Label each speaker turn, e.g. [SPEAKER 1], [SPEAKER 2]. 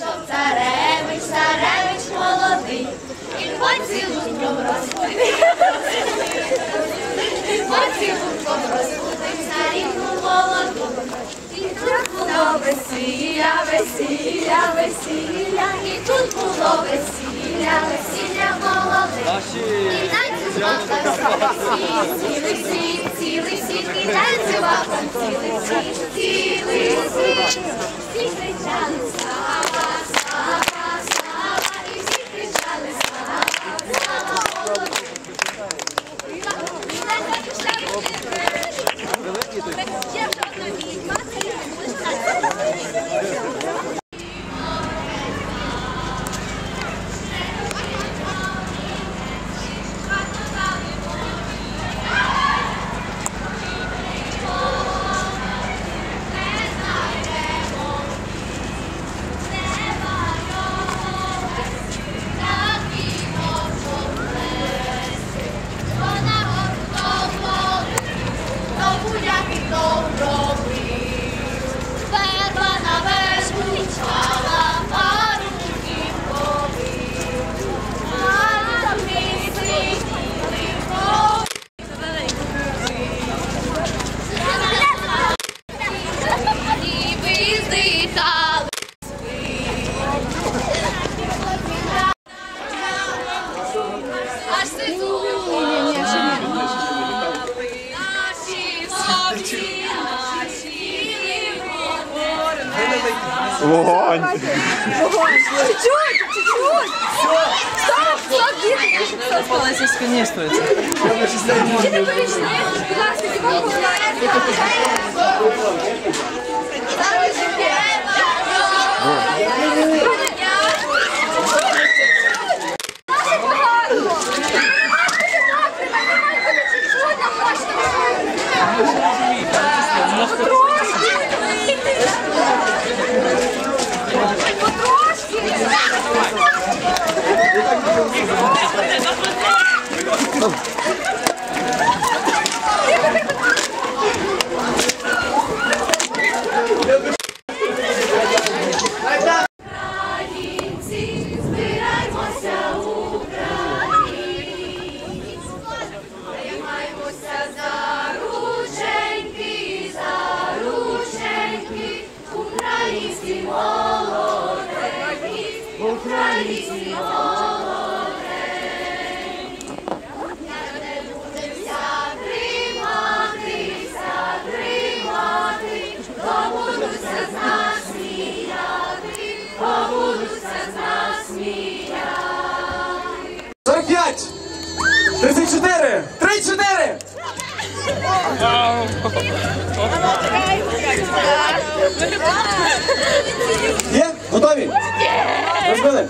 [SPEAKER 1] Прийшов царевич, царевич молодий, і поцілунком розбудив. І поцілунком розбудив царівну молоду. І тут було весілля, весілля, весілля, і тут було весілля, весілля молоде. І танцював там цілий світ, цілий світ, і танцював там цілий світ, цілий світ. говори.
[SPEAKER 2] Вогонь!
[SPEAKER 3] Попалася сконєстується.
[SPEAKER 1] Діти прийшли, будь ласка, дівок Українські молоденькі, українські молоденькі.
[SPEAKER 4] Є? Готові? Розбили?